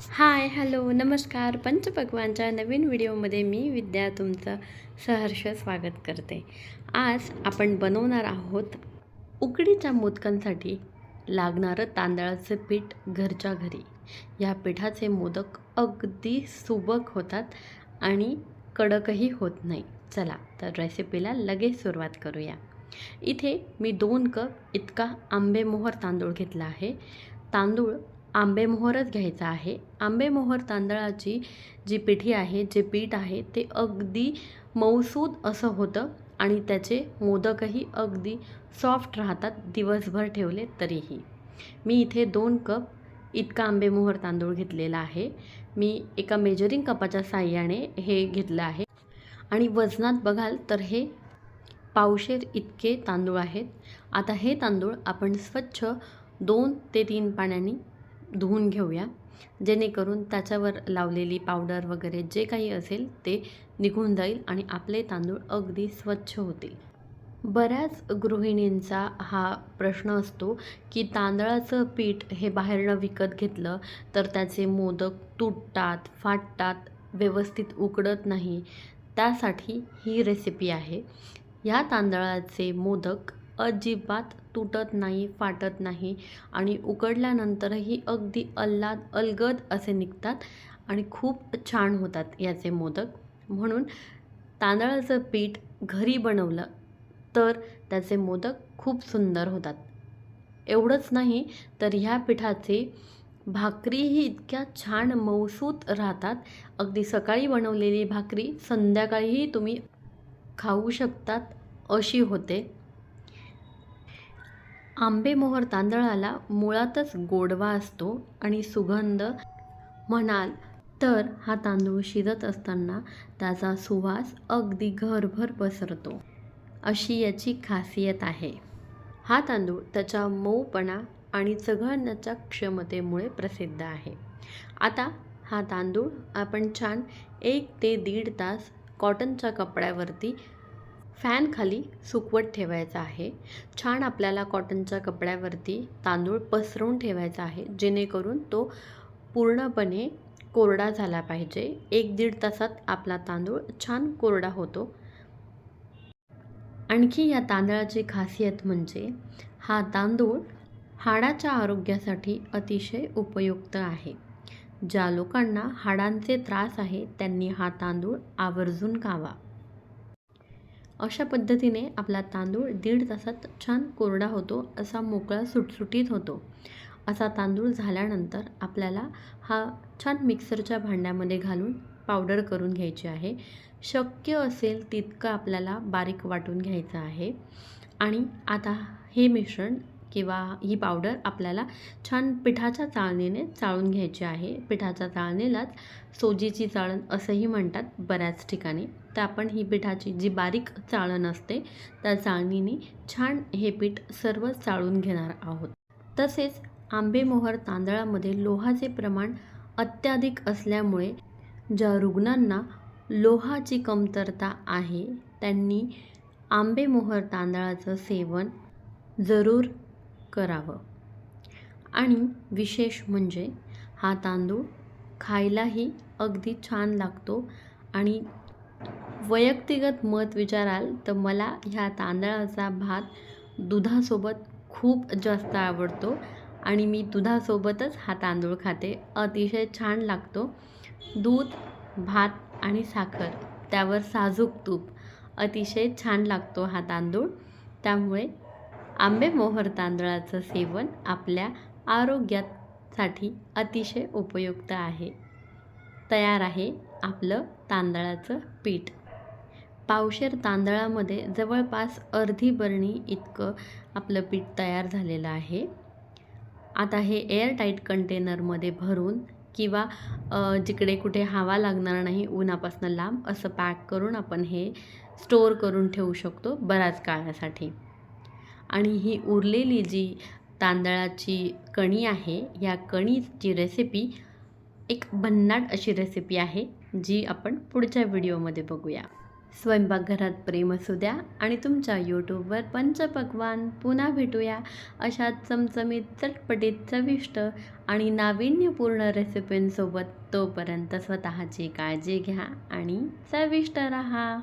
Hi hello नमस्कार. पंचभगवानच्या नवीन व्हिडिओमध्ये मी विद्या तुमचं सहर्ष स्वागत करते. आज आपण बनवणार आहोत उकडीच्या मोदकांसाठी लागणारं तांदळाचं पीठ घरच्या घरी. या पिठाचे मोदक अगदी सुबक होतात आणि कडकही होत नाही. चला तर रेसिपीला लगेच सुरुवात करूया. इथे मी दोन कप इतका आंबेमोहर तांदूळ घेतला आहे. तांदूळ आंबेमोहरच घ्यायचा आहे. आंबेमोहर तांदळाची जी पिठी आहे जे पीठ आहे ते अगदी मऊसूद असं होतं आणि त्याचे मोदकही अगदी सॉफ्ट राहतात दिवसभर ठेवले तरीही. मी इथे दोन कप इतका आंबेमोहर तांदूळ घेतलेला आहे. मी एका मेजरिंग कपाच्या साह्याने हे घेतलं आहे. आणि वजनात बघाल तर हे पावशेर इतके तांदूळ आहेत. आता हे तांदूळ आपण स्वच्छ दोन ते तीन पाण्याने धुवून घेऊया. जेणेकरून त्याच्यावर लावलेली पावडर वगैरे जे काही असेल ते निघून जाईल आणि आपले तांदूळ अगदी स्वच्छ होतील. बऱ्याच गृहिणींचा हा प्रश्न असतो की तांदळाचं पीठ हे बाहेरनं विकत घेतलं तर त्याचे मोदक तुटतात फाटतात व्यवस्थित उकडत नाही. त्यासाठी ही रेसिपी आहे. या तांदळाचे मोदक अजिबात तुटत नाही फाटत नाही आणि उकडल्यानंतरही अगदी अल्लाद अलगद असे निघतात आणि खूप छान होतात याचे मोदक. म्हणून तांदळाचं पीठ घरी बनवलं तर त्याचे मोदक खूप सुंदर होतात. एवढंच नाही तर ह्या पिठाचे भाकरीही इतक्या छान मऊसूत राहतात. अगदी सकाळी बनवलेली भाकरी संध्याकाळीही तुम्ही खाऊ शकतात अशी होते. आंबेमोहर तांदळाला मुळातच गोडवा असतो आणि सुगंध म्हणाल तर हा तांदूळ शिजत असताना त्याचा सुवास अगदी घरभर पसरतो. अशी याची खासियत आहे. हा तांदूळ त्याच्या मऊपणा आणि चघळण्याच्या क्षमतेमुळे प्रसिद्ध आहे. आता हा तांदूळ आपण छान एक ते दीड तास कॉटनच्या कपड्यावरती फॅनखाली सुकवत ठेवायचा आहे. छान आपल्याला कॉटनच्या कपड्यावरती तांदूळ पसरवून ठेवायचा आहे. जेणेकरून तो पूर्णपणे कोरडा झाला पाहिजे. एक दीड तासात आपला तांदूळ छान कोरडा होतो. आणखी या तांदळाची खासियत म्हणजे हा तांदूळ हाडाच्या आरोग्यासाठी अतिशय उपयुक्त आहे. ज्या लोकांना हाडांचे त्रास आहे त्यांनी हा तांदूळ आवर्जून खावा. अशा पद्धतीने आपला तांदूळ दीड तासात छान कोरडा होतो असा मोकळा सुटसुटीत होतो. असा तांदूळ झाल्यानंतर आपल्याला हा छान मिक्सरच्या भांड्यामध्ये घालून पावडर करून घ्यायची आहे. शक्य असेल तितकं आपल्याला बारीक वाटून घ्यायचं आहे. आणि आता हे मिश्रण किंवा ही पावडर आपल्याला छान पिठाच्या चाळणीने चाळून घ्यायची आहे. पिठाच्या चाळणीलाच सोजीची चाळण असंही म्हणतात बऱ्याच ठिकाणी. तर आपण ही पिठाची जी बारीक चाळण असते त्या चाळणीने छान हे पीठ सर्व चाळून घेणार आहोत. तसेच आंबेमोहर तांदळामध्ये लोहाचे प्रमाण अत्याधिक असल्यामुळे ज्या रुग्णांना लोहाची कमतरता आहे त्यांनी आंबेमोहर तांदळाचं सेवन जरूर करावं. आणि विशेष म्हणजे हा तांदूळ खायलाही अगदी छान लागतो आणि वैयक्तिगत मत विचाराल तर मला ह्या तांदळाचा भात दुधासोबत खूप जास्त आवडतो आणि मी दुधासोबतच हा तांदूळ खाते. अतिशय छान लागतो. दूध भात आणि साखर त्यावर साजूक तूप अतिशय छान लागतो हा तांदूळ. त्यामुळे आंबेमोहर तांदळाचं सेवन आपल्या आरोग्यासाठी अतिशय उपयुक्त आहे. तयार आहे आपलं तांदळाचं पीठ. पावशेर तांदळामध्ये जवळपास अर्धी बरणी इतकं आपलं पीठ तयार झालेलं आहे. आता हे एअरटाईट कंटेनरमध्ये भरून किंवा जिकडे कुठे हवा लागणार नाही उन्हापासून लांब असं पॅक करून आपण हे स्टोअर करून ठेवू शकतो बऱ्याच काळासाठी. आणि ही उरलेली जी तांदळाची कणी आहे या कणीची रेसिपी एक भन्नाट अशी रेसिपी आहे जी आपण पुढच्या व्हिडिओमध्ये बघूया. स्वयंपाकघरात प्रेम असू द्या आणि तुमच्या यूट्यूबवर पंचपक्वान पुन्हा भेटूया अशा चमचमीत चटपटीत चविष्ट आणि नाविन्यपूर्ण रेसिपींसोबत तोपर्यंत स्वतःची काळजी घ्या आणि चविष्ट रहा.